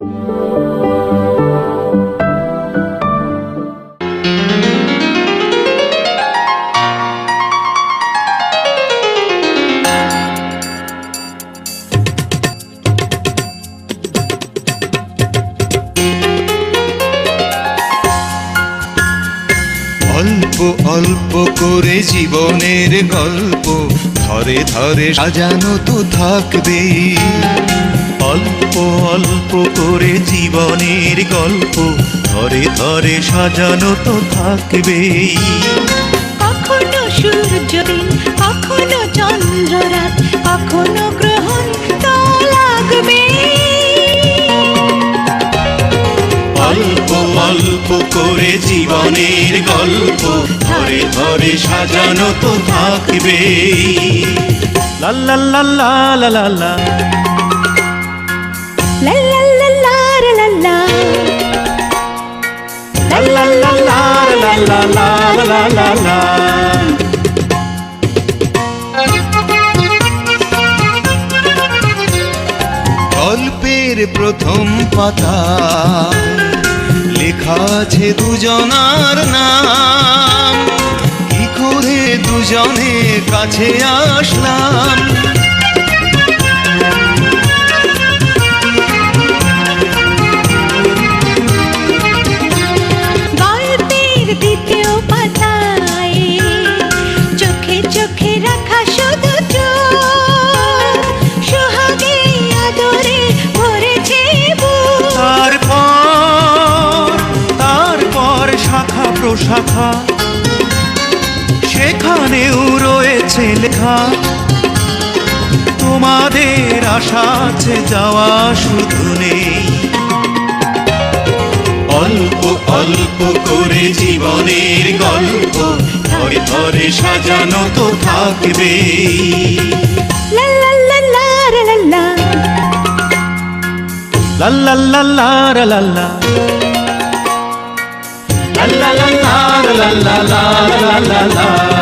অল্প অল্প করে জীবনের গল্প ধরে ধরে সাজানো তো থাকবেই। অল্প করে জীবনের গল্প ধরে ধরে সাজানো তো থাকবে কখনো সূর্যদিন কখনো কখনো গ্রহণ লাগবে অল্প অল্প করে জীবনের গল্প ধরে ধরে সাজানো তো থাকবে লাল লাল লা লা লা লা গল্পের প্রথম পাতা লেখা আছে দুজনার নাম। কি করে দুজনে কাছে আসলাম? সেখানেও রয়েছে লেখা তোমাদের আশা আছে যাওয়া শুধু নেই অল্প অল্প করে জীবনের গল্প ধরে ধরে সাজানো তো থাকবে লা লা লা লা লা লা লা লা লা লা